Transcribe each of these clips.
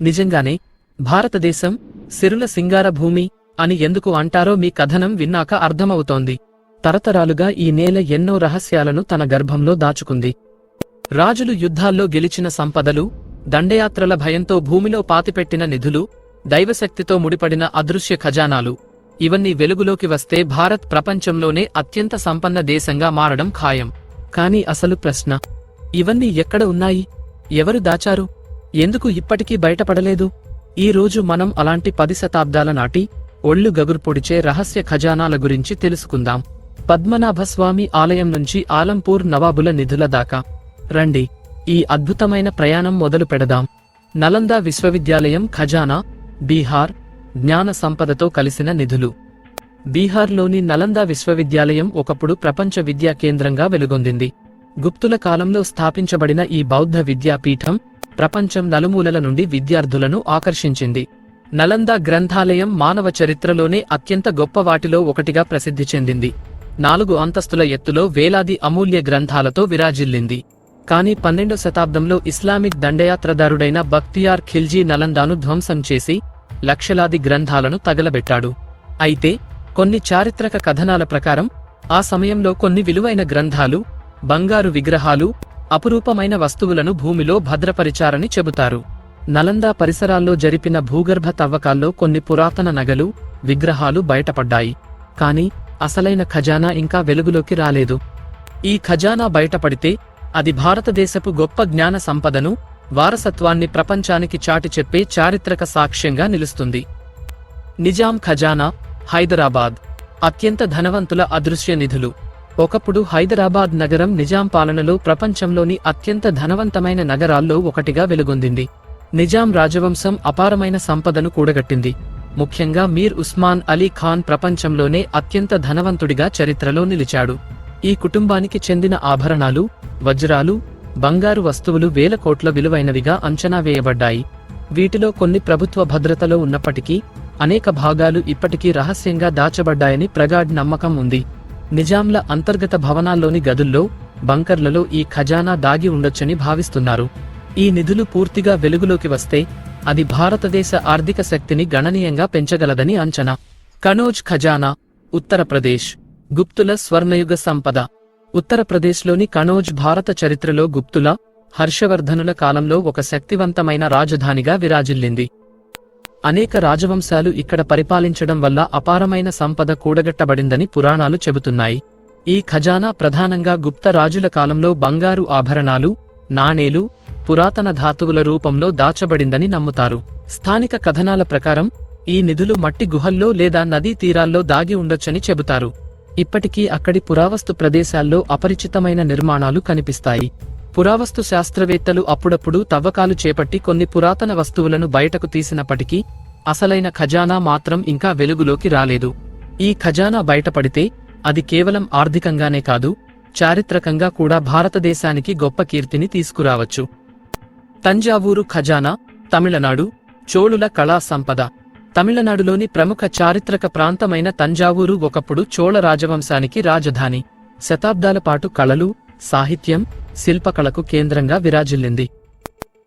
నిజంగానే భారతదేశం సిరుల సింగార భూమి అని ఎందుకు అంటారో మీ కథనం విన్నాక అర్థమవుతోంది. తరతరాలుగా ఈ నేల ఎన్నో రహస్యాలను తన గర్భంలో దాచుకుంది. రాజులు యుద్ధాల్లో గెలిచిన సంపదలు దండయాత్రల భయంతో భూమిలో పాతిపెట్టిన నిధులు దైవశక్తితో ముడిపడిన అదృశ్య ఖజానాలు. ఇవన్నీ వెలుగులోకి వస్తే భారత్ ప్రపంచంలోనే అత్యంత సంపన్న దేశంగా మారడం ఖాయం. కాని అసలు ప్రశ్న ఇవన్నీ ఎక్కడ ఉన్నాయి? ఎవరు దాచారు? ఎందుకు ఇప్పటికీ బయటపడలేదు? ఈ రోజు మనం అలాంటి పది శతాబ్దాల నాటి ఒళ్ళు గగుర్పొడిచే రహస్య ఖజానాల గురించి తెలుసుకుందాం. పద్మనాభస్వామి ఆలయం నుంచి ఆలంపూర్ నవాబుల నిధుల దాకా. రండి ఈ అద్భుతమైన ప్రయాణం మొదలు పెడదాం. నలంద విశ్వవిద్యాలయం ఖజానా బీహార్ జ్ఞాన సంపదతో కలిసిన నిధులు. బీహార్లోని నలంద విశ్వవిద్యాలయం ఒకప్పుడు ప్రపంచ విద్యా కేంద్రంగా వెలుగొందింది. గుప్తుల కాలంలో స్థాపించబడిన ఈ బౌద్ధ విద్యాపీఠం ప్రపంచం నలుమూలల నుండి విద్యార్థులను ఆకర్షించింది. నలంద గ్రంథాలయం మానవ చరిత్రలోనే అత్యంత గొప్ప వాటిలో ఒకటిగా ప్రసిద్ధి చెందింది. నాలుగు అంతస్తుల ఎత్తులో వేలాది అమూల్య గ్రంథాలతో విరాజిల్లింది. కానీ పన్నెండో శతాబ్దంలో ఇస్లామిక్ దండయాత్రదారుడైన బక్తియార్ ఖిల్జీ నలందాను ధ్వంసం చేసి లక్షలాది గ్రంథాలను తగలబెట్టాడు. అయితే కొన్ని చారిత్రక కథనాల ప్రకారం ఆ సమయంలో కొన్ని విలువైన గ్రంథాలు బంగారు విగ్రహాలు అపురూపమైన వస్తువులను భూమిలో భద్రపరిచారని చెబుతారు. నలందా పరిసరాల్లో జరిపిన భూగర్భ తవ్వకాల్లో కొన్ని పురాతన నగలు విగ్రహాలు బయటపడ్డాయి. కాని అసలైన ఖజానా ఇంకా వెలుగులోకి రాలేదు. ఈ ఖజానా బయటపడితే అది భారతదేశపు గొప్ప జ్ఞాన సంపదను వారసత్వాన్ని ప్రపంచానికి చాటి చెప్పే చారిత్రక సాక్ష్యంగా నిలుస్తుంది. నిజాం ఖజానా హైదరాబాద్. అత్యంత ధనవంతుల అదృశ్య నిధులు ఒకప్పుడు హైదరాబాద్ నగరం నిజాం పాలనలో ప్రపంచంలోని అత్యంత ధనవంతమైన నగరాల్లో ఒకటిగా వెలుగొందింది. నిజాం రాజవంశం అపారమైన సంపదను కూడగట్టింది. ముఖ్యంగా మీర్ ఉస్మాన్ అలీ ఖాన్ ప్రపంచంలోనే అత్యంత ధనవంతుడిగా చరిత్రలో నిలిచాడు. ఈ కుటుంబానికి చెందిన ఆభరణాలు వజ్రాలు బంగారు వస్తువులు వేల కోట్ల విలువైనవిగా అంచనా వేయబడ్డాయి. వీటిలో కొన్ని ప్రభుత్వ భద్రతలో ఉన్నప్పటికీ అనేక భాగాలు ఇప్పటికీ రహస్యంగా దాచబడ్డాయని ప్రగాఢ్ నమ్మకం ఉంది. నిజాంల అంతర్గత భవనాల్లోని గదుల్లో బంకర్లలో ఈ ఖజానా దాగి ఉండొచ్చని భావిస్తున్నారు. ఈ నిధులు పూర్తిగా వెలుగులోకి వస్తే అది భారతదేశ ఆర్థిక శక్తిని గణనీయంగా పెంచగలదని అంచనా. కనోజ్ ఖజానా ఉత్తరప్రదేశ్. గుప్తుల స్వర్ణయుగ సంపద. ఉత్తరప్రదేశ్లోని కనోజ్ భారత చరిత్రలో గుప్తుల హర్షవర్ధనుల కాలంలో ఒక శక్తివంతమైన రాజధానిగా విరాజిల్లింది. అనేక రాజవంశాలు ఇక్కడ పరిపాలించడం వల్ల అపారమైన సంపద కూడగట్టబడిందని పురాణాలు చెబుతున్నాయి. ఈ ఖజానా ప్రధానంగా గుప్త రాజుల కాలంలో బంగారు ఆభరణాలు నాణేలు పురాతన ధాతువుల రూపంలో దాచబడిందని నమ్ముతారు. స్థానిక కథనాల ప్రకారం ఈ నిధులు మట్టి గుహల్లో లేదా నదీ తీరాల్లో దాగి ఉండొచ్చని చెబుతారు. ఇప్పటికీ అక్కడి పురావస్తు ప్రదేశాల్లో అపరిచితమైన నిర్మాణాలు కనిపిస్తాయి. పురావస్తు శాస్త్రవేత్తలు అప్పుడప్పుడు తవ్వకాలు చేపట్టి కొన్ని పురాతన వస్తువులను బయటకు తీసినప్పటికీ అసలైన ఖజానా మాత్రం ఇంకా వెలుగులోకి రాలేదు. ఈ ఖజానా బయటపడితే అది కేవలం ఆర్థికంగానే కాదు చారిత్రకంగా కూడా భారతదేశానికి గొప్ప కీర్తిని తీసుకురావచ్చు. తంజావూరు ఖజానా తమిళనాడు చోళుల కళా సంపద. తమిళనాడులోని ప్రముఖ చారిత్రక ప్రాంతమైన తంజావూరు ఒకప్పుడు చోళ రాజవంశానికి రాజధాని. శతాబ్దాల పాటు కళలు సాహిత్యం శిల్పకళకు కేంద్రంగా విరాజిల్లింది.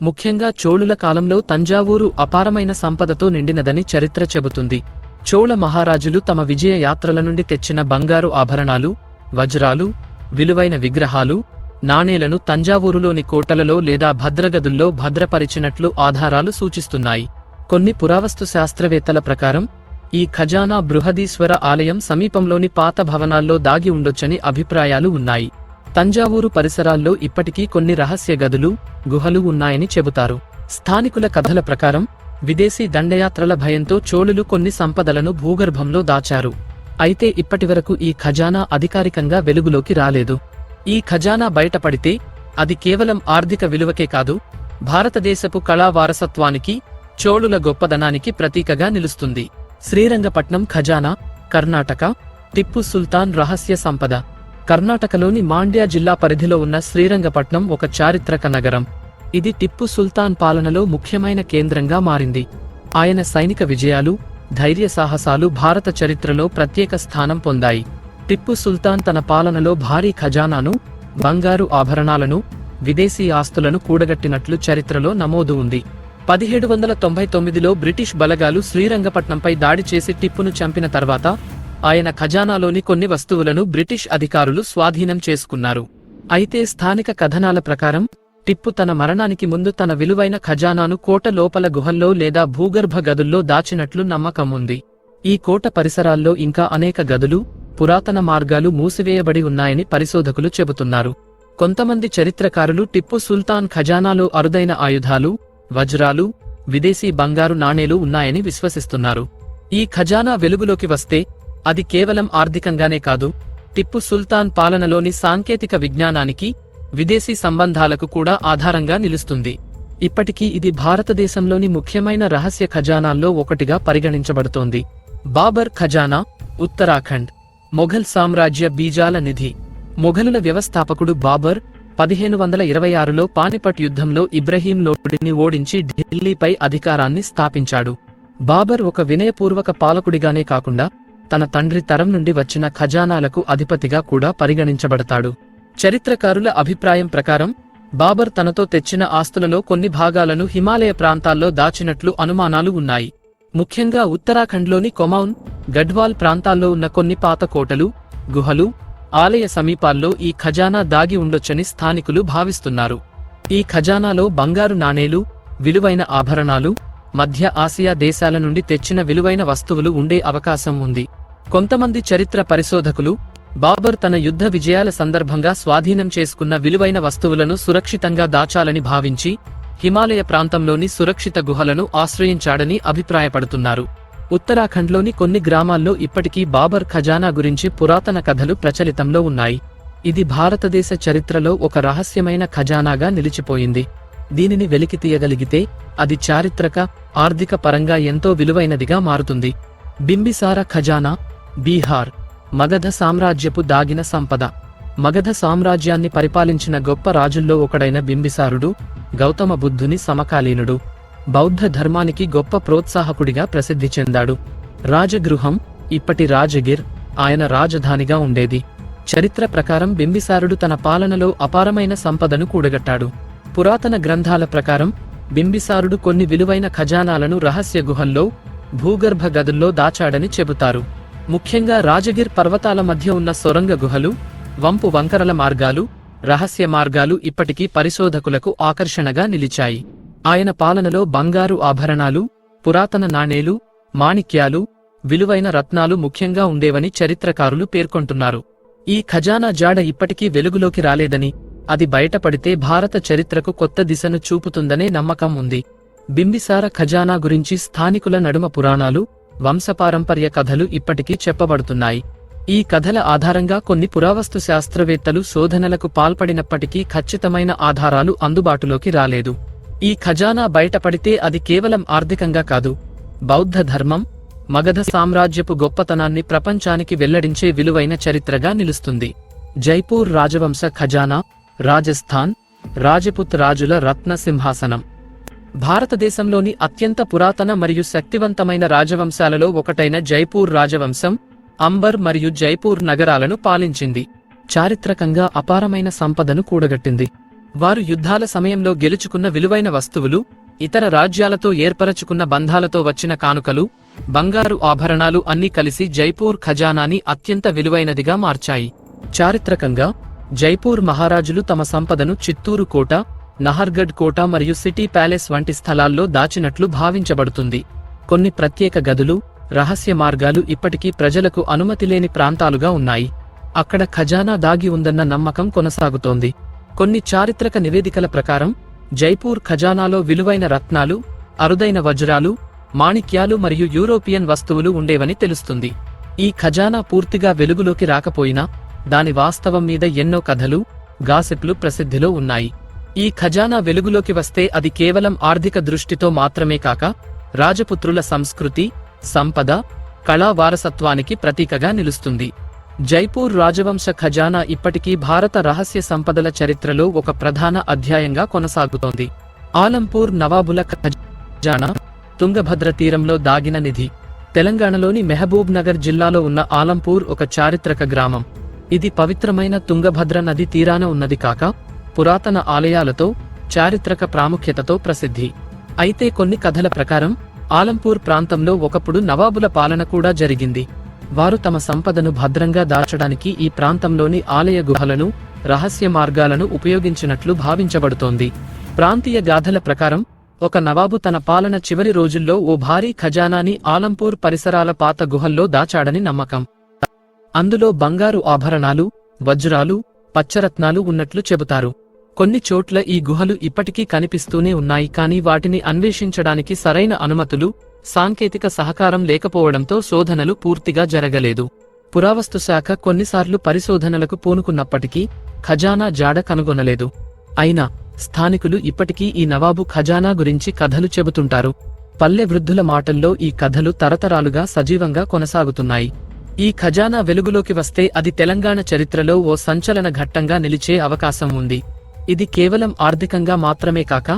ముఖ్యంగా చోళుల కాలంలో తంజావూరు అపారమైన సంపదతో నిండినదని చరిత్ర చెబుతుంది. చోళ మహారాజులు తమ విజయ యాత్రల నుండి తెచ్చిన బంగారు ఆభరణాలు వజ్రాలు విలువైన విగ్రహాలు నాణేలను తంజావూరులోని కోటలలో లేదా భద్రగదుల్లో భద్రపరిచినట్లు ఆధారాలు సూచిస్తున్నాయి. కొన్ని పురావస్తు శాస్త్రవేత్తల ప్రకారం ఈ ఖజానా బృహదీశ్వర ఆలయం సమీపంలోని పాత భవనాల్లో దాగి ఉండొచ్చని అభిప్రాయాలు ఉన్నాయి. తంజావూరు పరిసరాల్లో ఇప్పటికీ కొన్ని రహస్య గదులు గుహలు ఉన్నాయని చెబుతారు. స్థానికుల కథల ప్రకారం విదేశీ దండయాత్రల భయంతో చోళులు కొన్ని సంపదలను భూగర్భంలో దాచారు. అయితే ఇప్పటివరకు ఈ ఖజానా అధికారికంగా వెలుగులోకి రాలేదు. ఈ ఖజానా బయటపడితే అది కేవలం ఆర్థిక విలువకే కాదు భారతదేశపు కళా వారసత్వానికి చోళుల గొప్పదనానికి ప్రతీకగా నిలుస్తుంది. శ్రీరంగపట్నం ఖజానా కర్ణాటక టిప్పు సుల్తాన్ రహస్య సంపద. కర్ణాటకలోని మాండ్యా జిల్లా పరిధిలో ఉన్న శ్రీరంగపట్నం ఒక చారిత్రక నగరం. ఇది టిప్పు సుల్తాన్ పాలనలో ముఖ్యమైన కేంద్రంగా మారింది. ఆయన సైనిక విజయాలు ధైర్య సాహసాలు భారత చరిత్రలో ప్రత్యేక స్థానం పొందాయి. టిప్పు సుల్తాన్ తన పాలనలో భారీ ఖజానాను బంగారు ఆభరణాలను విదేశీ ఆస్తులను కూడగట్టినట్లు చరిత్రలో నమోదు ఉంది. పదిహేడు వందల తొంభై తొమ్మిదిలో బ్రిటిష్ బలగాలు శ్రీరంగపట్నంపై దాడి చేసి టిప్పును చంపిన తర్వాత ఆయన ఖజానాలోని కొన్ని వస్తువులను బ్రిటిష్ అధికారులు స్వాధీనం చేసుకున్నారు. అయితే స్థానిక కథనాల ప్రకారం టిప్పు తన మరణానికి ముందు తన విలువైన ఖజానాను కోట లోపల గుహల్లో లేదా భూగర్భ గదుల్లో దాచినట్లు నమ్మకం ఉంది. ఈ కోట పరిసరాల్లో ఇంకా అనేక గదులు పురాతన మార్గాలు మూసివేయబడి ఉన్నాయని పరిశోధకులు చెబుతున్నారు. కొంతమంది చరిత్రకారులు టిప్పు సుల్తాన్ ఖజానాలో అరుదైన ఆయుధాలు వజ్రాలు విదేశీ బంగారు నాణేలు ఉన్నాయని విశ్వసిస్తున్నారు. ఈ ఖజానా వెలుగులోకి వస్తే అది కేవలం ఆర్థికంగానే కాదు టిప్పు సుల్తాన్ పాలనలోని సాంకేతిక విజ్ఞానానికి విదేశీ సంబంధాలకు కూడా ఆధారంగా నిలుస్తుంది. ఇప్పటికీ ఇది భారతదేశంలోని ముఖ్యమైన రహస్య ఖజానాల్లో ఒకటిగా పరిగణించబడుతోంది. బాబర్ ఖజానా ఉత్తరాఖండ్. మొఘల్ సామ్రాజ్య బీజాల నిధి. మొఘలుల వ్యవస్థాపకుడు బాబర్ పదిహేను వందల ఇరవై ఆరులో పానిపట్ యుద్ధంలో ఇబ్రహీం లోడిని ఓడించి ఢిల్లీపై అధికారాన్ని స్థాపించాడు. బాబర్ ఒక వినయపూర్వక పాలకుడిగానే కాకుండా తన తండ్రి తరం నుండి వచ్చిన ఖజానాలకు అధిపతిగా కూడా పరిగణించబడతాడు. చరిత్రకారుల అభిప్రాయం ప్రకారం బాబర్ తనతో తెచ్చిన ఆస్తులలో కొన్ని భాగాలను హిమాలయ ప్రాంతాల్లో దాచినట్లు అనుమానాలు ఉన్నాయి. ముఖ్యంగా ఉత్తరాఖండ్లోని కొమౌన్ గడ్వాల్ ప్రాంతాల్లో ఉన్న కొన్ని పాత కోటలు గుహలు ఆలయ సమీపాల్లో ఈ ఖజానా దాగి ఉండొచ్చని స్థానికులు భావిస్తున్నారు. ఈ ఖజానాలో బంగారు నాణేలు విలువైన ఆభరణాలు మధ్య ఆసియా దేశాల నుండి తెచ్చిన విలువైన వస్తువులు ఉండే అవకాశం ఉంది. కొంతమంది చరిత్ర పరిశోధకులు బాబర్ తన యుద్ధ విజయాల సందర్భంగా స్వాధీనం చేసుకున్న విలువైన వస్తువులను సురక్షితంగా దాచాలని భావించి హిమాలయ ప్రాంతంలోని సురక్షిత గుహలను ఆశ్రయించాడని అభిప్రాయపడుతున్నారు. ఉత్తరాఖండ్లోని కొన్ని గ్రామాల్లో ఇప్పటికీ బాబర్ ఖజానా గురించి పురాతన కథలు ప్రచలితంలో ఉన్నాయి. ఇది భారతదేశ చరిత్రలో ఒక రహస్యమైన ఖజానాగా నిలిచిపోయింది. దీనిని వెలికి తీయగలిగితే అది చారిత్రక ఆర్థిక పరంగా ఎంతో విలువైనదిగా మారుతుంది. బింబిసార ఖజానా బీహార్ మగధ సామ్రాజ్యపు దాగిన సంపద. మగధ సామ్రాజ్యాన్ని పరిపాలించిన గొప్ప రాజుల్లో ఒకడైన బింబిసారుడు గౌతమ బుద్ధుని సమకాలీనుడు. బౌద్ధ ధర్మానికి గొప్ప ప్రోత్సాహకుడిగా ప్రసిద్ధి చెందాడు. రాజగృహం ఇప్పటి రాజగిర్ ఆయన రాజధానిగా ఉండేది. చరిత్ర ప్రకారం బింబిసారుడు తన పాలనలో అపారమైన సంపదను కూడగట్టాడు. పురాతన గ్రంథాల ప్రకారం బింబిసారుడు కొన్ని విలువైన ఖజానాలను రహస్య గుహల్లో భూగర్భ గదుల్లో దాచాడని చెబుతారు. ముఖ్యంగా రాజగిర్ పర్వతాల మధ్య ఉన్న సొరంగ గుహలు వంపు వంకరల మార్గాలు రహస్య మార్గాలు ఇప్పటికీ పరిశోధకులకు ఆకర్షణగా నిలిచాయి. ఆయన పాలనలో బంగారు ఆభరణాలు పురాతన నాణేలు మాణిక్యాలు విలువైన రత్నాలు ముఖ్యంగా ఉండేవని చరిత్రకారులు పేర్కొంటున్నారు. ఈ ఖజానా జాడ ఇప్పటికీ వెలుగులోకి రాలేదని అది బయటపడితే భారత చరిత్రకు కొత్త దిశను చూపుతుందనే నమ్మకం ఉంది. బింబిసార ఖజానా గురించి స్థానికుల నడుమ పురాణాలు వంశపారంపర్య కథలు ఇప్పటికీ చెప్పబడుతున్నాయి. ఈ కథల ఆధారంగా కొన్ని పురావస్తు శాస్త్రవేత్తలు శోధనలకు పాల్పడినప్పటికీ ఖచ్చితమైన ఆధారాలు అందుబాటులోకి రాలేదు. ఈ ఖజానా బయటపడితే అది కేవలం ఆర్థికంగా కాదు. బౌద్ధ ధర్మం మగధ సామ్రాజ్యపు గొప్పతనాన్ని ప్రపంచానికి వెల్లడించే విలువైన చరిత్రగా నిలుస్తుంది. జైపూర్ రాజవంశ ఖజానా రాజస్థాన్ రాజపుత్ రాజుల రత్న సింహాసనం. భారతదేశంలోని అత్యంత పురాతన మరియు శక్తివంతమైన రాజవంశాలలో ఒకటైన జైపూర్ రాజవంశం అంబర్ మరియు జైపూర్ నగరాలను పాలించింది. చారిత్రకంగా అపారమైన సంపదను కూడగట్టింది. వారు యుద్ధాల సమయంలో గెలుచుకున్న విలువైన వస్తువులు ఇతర రాజ్యాలతో ఏర్పరచుకున్న బంధాలతో వచ్చిన కానుకలు బంగారు ఆభరణాలు అన్నీ కలిసి జైపూర్ ఖజానాని అత్యంత విలువైనదిగా మార్చాయి. చారిత్రకంగా జైపూర్ మహారాజులు తమ సంపదను చిత్తూరు కోట నహర్గఢ్ కోట మరియు సిటీ ప్యాలెస్ వంటి స్థలాల్లో దాచినట్లు భావించబడుతుంది. కొన్ని ప్రత్యేక గదులు రహస్య మార్గాలు ఇప్పటికీ ప్రజలకు అనుమతి లేని ప్రాంతాలుగా ఉన్నాయి. అక్కడ ఖజానా దాగి ఉందన్న నమ్మకం కొనసాగుతోంది. కొన్ని చారిత్రక నివేదికల ప్రకారం జైపూర్ ఖజానాలో విలువైన రత్నాలు అరుదైన వజ్రాలు మాణిక్యాలు మరియు యూరోపియన్ వస్తువులు ఉండేవని తెలుస్తుంది. ఈ ఖజానా పూర్తిగా వెలుగులోకి రాకపోయినా దాని వాస్తవం మీద ఎన్నో కథలు గాసిప్లు ప్రసిద్ధిలో ఉన్నాయి. ఈ ఖజానా వెలుగులోకి వస్తే అది కేవలం ఆర్థిక దృష్టితో మాత్రమే కాక రాజపుత్రుల సంస్కృతి సంపద కళా వారసత్వానికి ప్రతీకగా నిలుస్తుంది. జైపూర్ రాజవంశ ఖజానా ఇప్పటికీ భారత రహస్య సంపదల చరిత్రలో ఒక ప్రధాన అధ్యాయంగా కొనసాగుతోంది. ఆలంపూర్ నవాబుల ఖజానా తుంగభద్ర తీరంలో దాగిన నిధి తెలంగాణలోని మెహబూబ్ నగర్ జిల్లాలో ఉన్న ఆలంపూర్ ఒక చారిత్రక గ్రామం. ఇది పవిత్రమైన తుంగభద్ర నది తీరాన ఉన్నది కాక పురాతన ఆలయాలతో చారిత్రక ప్రాముఖ్యతతో ప్రసిద్ధి. అయితే కొన్ని కథల ప్రకారం ఆలంపూర్ ప్రాంతంలో ఒకప్పుడు నవాబుల పాలన కూడా జరిగింది. వారు తమ సంపదను భద్రంగా దాచడానికి ఈ ప్రాంతంలోని ఆలయ గుహలను రహస్య మార్గాలను ఉపయోగించినట్లు భావించబడుతోంది. ప్రాంతీయ గాథల ప్రకారం ఒక నవాబు తన పాలన చివరి రోజుల్లో ఓ భారీ ఖజానాని ఆలంపూర్ పరిసరాల పాత గుహల్లో దాచాడని నమ్మకం. అందులో బంగారు ఆభరణాలు వజ్రాలు పచ్చరత్నాలు ఉన్నట్లు చెబుతారు. కొన్ని చోట్ల ఈ గుహలు ఇప్పటికీ కనిపిస్తూనే ఉన్నాయి కానీ వాటిని అన్వేషించడానికి సరైన అనుమతులు సాంకేతిక సహకారం లేకపోవడంతో శోధనలు పూర్తిగా జరగలేదు. పురావస్తు శాఖ కొన్నిసార్లు పరిశోధనలకు పూనుకున్నప్పటికీ ఖజానా జాడ కనుగొనలేదు. అయినా స్థానికులు ఇప్పటికీ ఈ నవాబు ఖజానా గురించి కథలు చెబుతుంటారు. పల్లె వృద్ధుల మాటల్లో ఈ కథలు తరతరాలుగా సజీవంగా కొనసాగుతున్నాయి. ఈ ఖజానా వెలుగులోకి వస్తే అది తెలంగాణ చరిత్రలో ఓ సంచలన ఘట్టంగా నిలిచే అవకాశం ఉంది. ఇది కేవలం ఆర్థికంగా మాత్రమే కాక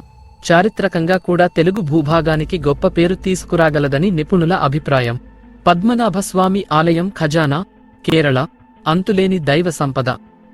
చారిత్రకంగా కూడా తెలుగు భూభాగానికి గొప్ప పేరు తీసుకురాగలదని నిపుణుల అభిప్రాయం. పద్మనాభస్వామి ఆలయం ఖజానా కేరళ అంతులేని దైవ సంపద.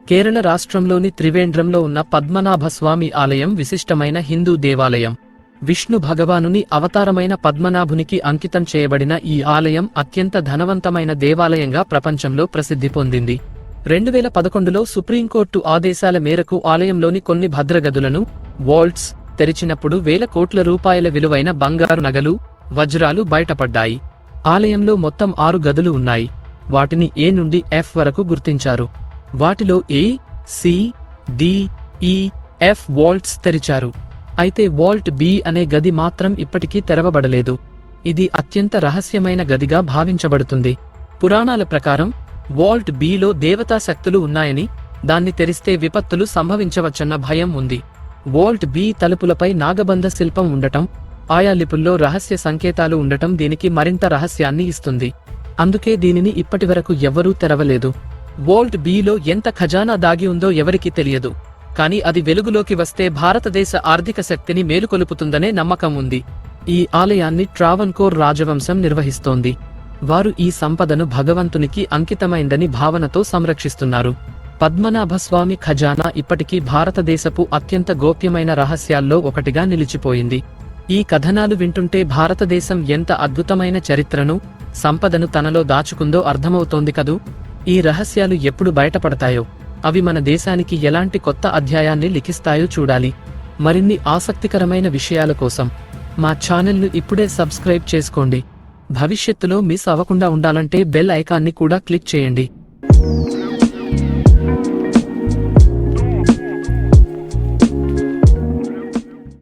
కేరళ రాష్ట్రంలోని త్రివేంద్రంలో ఉన్న పద్మనాభస్వామి ఆలయం విశిష్టమైన హిందూ దేవాలయం. విష్ణు భగవానుని అవతారమైన పద్మనాభునికి అంకితం చేయబడిన ఈ ఆలయం అత్యంత ధనవంతమైన దేవాలయంగా ప్రపంచంలో ప్రసిద్ధి పొందింది. రెండు వేల పదకొండులో సుప్రీంకోర్టు ఆదేశాల మేరకు ఆలయంలోని కొన్ని భద్రగదులను వాల్ట్స్ తెరిచినప్పుడు వేల కోట్ల రూపాయల విలువైన బంగారు నగలు వజ్రాలు బయటపడ్డాయి. ఆలయంలో మొత్తం ఆరు గదులు ఉన్నాయి. వాటిని ఏ నుండి ఎఫ్ వరకు గుర్తించారు? వాటిలో A C D E F vaults తెరిచారు. అయితే వాల్ట్ బి అనే గది మాత్రం ఇప్పటికీ తెరవబడలేదు. ఇది అత్యంత రహస్యమైన గదిగా భావించబడుతుంది. పురాణాల ప్రకారం వాల్ట్ బిలో దేవతా శక్తులు ఉన్నాయని దాన్ని తెరిస్తే విపత్తులు సంభవించవచ్చన్న భయం ఉంది. వాల్ట్ బి తలుపులపై నాగబంధ శిల్పం ఉండటం ఆయా లిపుల్లో రహస్య సంకేతాలు ఉండటం దీనికి మరింత రహస్యాన్ని ఇస్తుంది. అందుకే దీనిని ఇప్పటివరకు ఎవ్వరూ తెరవలేదు. వాల్ట్ బిలో ఎంత ఖజానా దాగి ఉందో ఎవరికీ తెలియదు. కానీ అది వెలుగులోకి వస్తే భారతదేశ ఆర్థిక శక్తిని మేలుకొలుపుతుందనే నమ్మకం ఉంది. ఈ ఆలయాన్ని ట్రావన్కోర్ రాజవంశం నిర్వహిస్తోంది. వారు ఈ సంపదను భగవంతునికి అంకితమైందని భావనతో సంరక్షిస్తున్నారు. పద్మనాభస్వామి ఖజానా ఇప్పటికీ భారతదేశపు అత్యంత గోప్యమైన రహస్యాల్లో ఒకటిగా నిలిచిపోయింది. ఈ కథనాలు వింటుంటే భారతదేశం ఎంత అద్భుతమైన చరిత్రను సంపదను తనలో దాచుకుందో అర్థమవుతోంది కదూ? ఈ రహస్యాలు ఎప్పుడు బయటపడతాయో? అవి మన దేశానికి ఎలాంటి కొత్త అధ్యాయాన్ని లిఖిస్తాయో చూడాలి. మరిన్ని ఆసక్తికరమైన విషయాల కోసం మా ఛానల్ను ఇప్పుడే సబ్స్క్రైబ్ చేసుకోండి. భవిష్యత్తులో మిస్ అవ్వకుండా ఉండాలంటే బెల్ ఐకాన్ని కూడా క్లిక్ చేయండి.